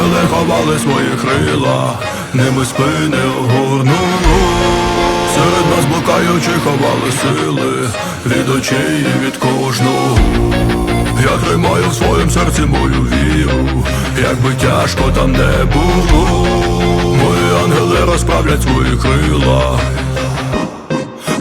ангели ховали свої крила, ними спини огорнуло. Серед нас блукаючи ховали сили від очей і від кожного. Я тримаю в своїм серці мою віру, як би тяжко там не було. Мої ангели розправлять свої крила.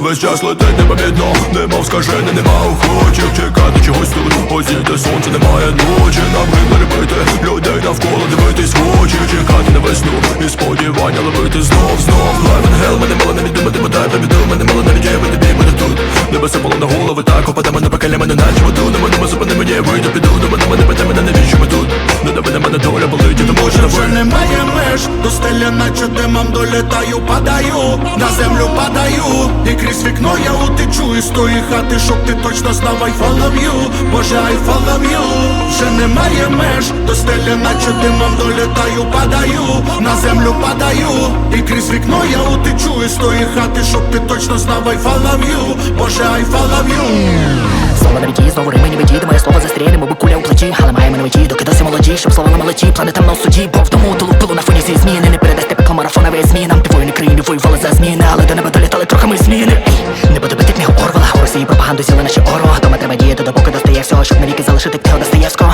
Весь час летить непомітно, немов скажене, нема охочих чекати чогось тут. Ось іде сонце, немає ночі, нам гидно любити Людей навколо дивитись в очі, чекати на весну. І сподівання ловити знов, знов. Heaven, hell, мене мало навіть думати, бодай побіду Мене мало навіть є, мене бій, мене тут. Небеса поло на голови, так опаде мене пекеля, мене наче воду На мене зупини мені, я вийду, піду. До мене, мене, мене, мене, навіщо ми тут Не до мене, мене доля болить, тому що Вже немає меж, до стеля наче димом долітаю, падаю, на землю падаю, і крізь вікно я утечу. Із тої хати, щоб ти точно знав I follow you, Боже, I follow you Вже немає меж, до стеля наче димом долітаю, падаю, на землю падаю, і крізь вікно я утечу. Із тої хати, щоб ти точно знав I follow you, Боже, I follow you Слово на меті, знову рими не моє слово застрілимо, би куля у плечі, але маємо на меті, доки досі молоді, щоб слово на молоді, планета на суді, бо в тому пилу на фоні зі зміни, не передасте пекло марафонової змінам, ти не країни воювали за зміни, але до неба долітали трохи ми зміни. Ей, не буду бити книгу Орвела, у Росії пропаганду сіли наші оро, дома треба діяти, допоки достає всього, щоб навіки залишити книгу Достоєвського,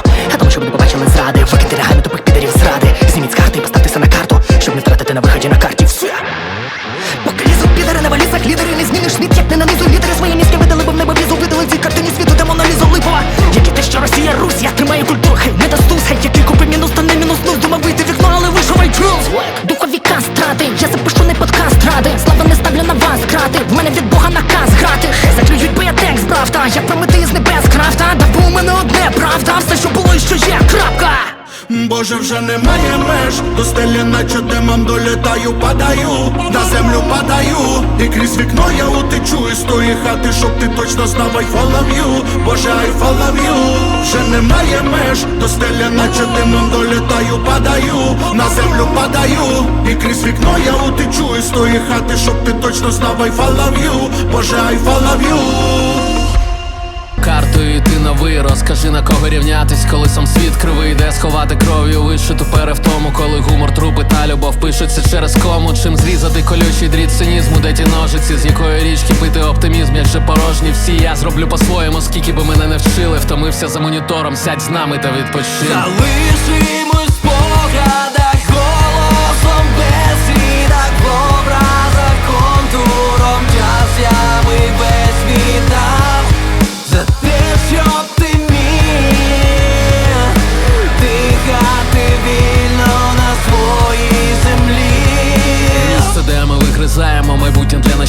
все, що є, крапка. Боже, вже немає меж, до стелі наче димом долітаю, падаю, на землю падаю, і крізь вікно я утечу із тої хати, щоб ти точно знав I follow you, Боже, I follow you Вже немає меж, до стелі наче димом долітаю, падаю, на землю падаю, і крізь вікно я утечу із тої хати, щоб ти точно знав I follow you, Боже, I follow you Картою йти на ви, розкажи на кого рівнятись, коли сам світ кривий, де сховати кров'ю вишиту перевтому, коли гумор, трупи та любов пишуться через кому. Чим зрізати колючий дріт цинізму, де ті ножиці, з якої річки пити оптимізм, як же порожні всі. Я зроблю по-своєму, скільки би мене не вчили. Втомився за монітором, сядь з нами та відпочинь. Залишимось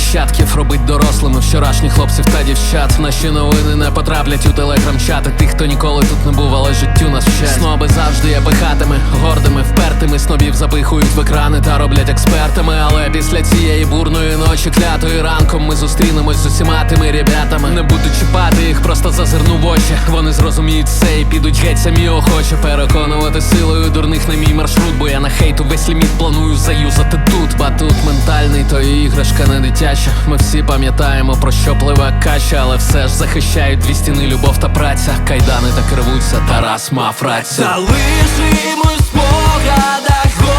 нащадків Робить дорослими вчорашніх хлопців та дівчат. Наші новини не потраплять у телеграм-чати Тих, хто ніколи тут не був, але життю нас вчать. Сноби завжди є пихатими, гордими, впертими. Снобів запихують в екрани та роблять експертами. Але після цієї бурної ночі клятої ранком Ми зустрінемось з усіма тими ребятами. Не буду чіпати їх, просто зазирну в очі. Вони зрозуміють все і підуть геть самі охоче. Переконувати силою дурних на мій маршрут Бо я на хейту весь ліміт планую заюзати тут. Батут ментальний, то іграшка не дитяча Ми всі пам'ятаємо про що пливе кача Але все ж захищають дві стіни любов та праця. Кайдани так рвуться, Тарас мав рацію Залишимось в спогадах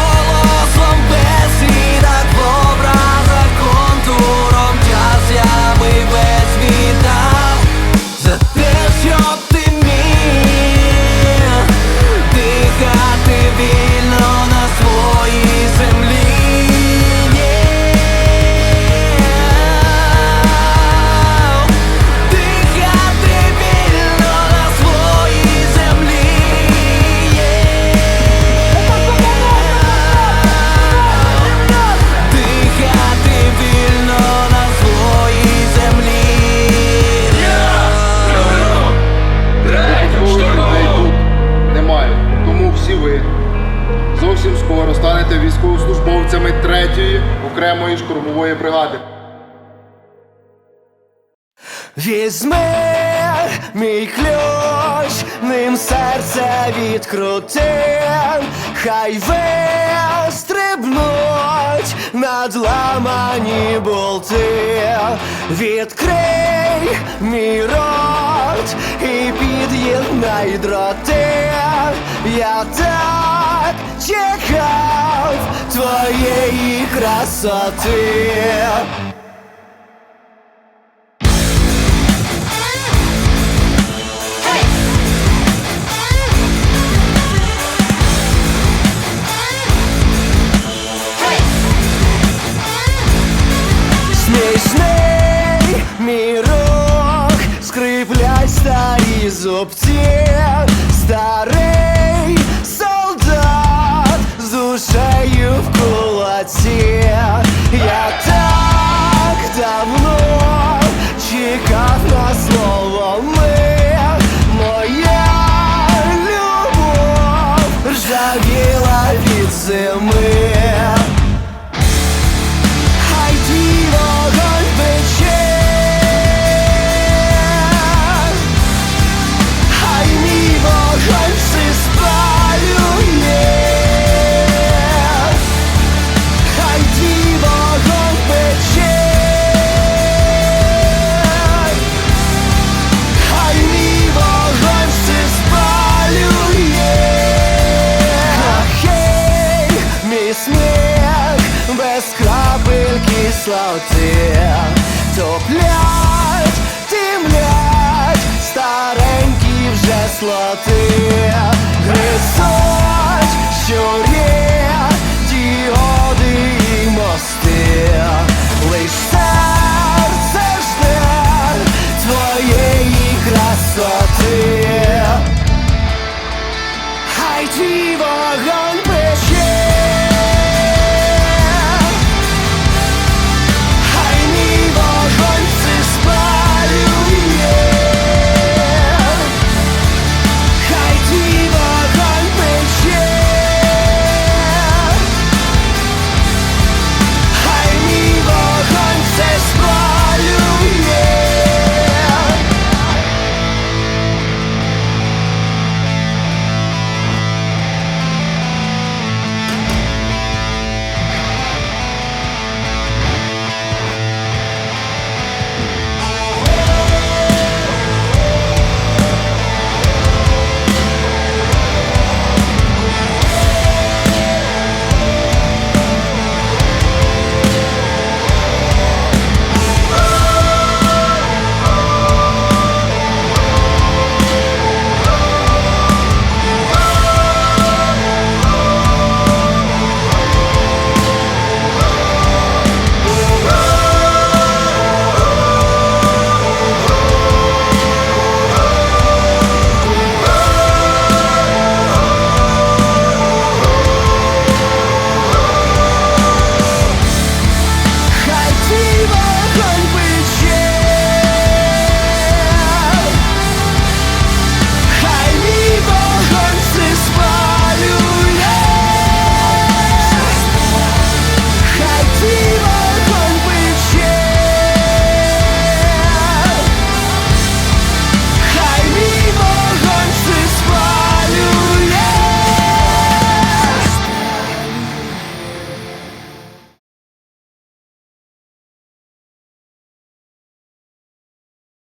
окремої штурмової бригади. Візьми мій ключ, ним серце відкрути, хай вистрибнуть надламані болти, відкрий мій рот і під'єднай дроти, я так чекав твоєї. красоты. Смешный мирок, скрепляй старые зубцы. ти топлять, тимлять старенькі вже слоти.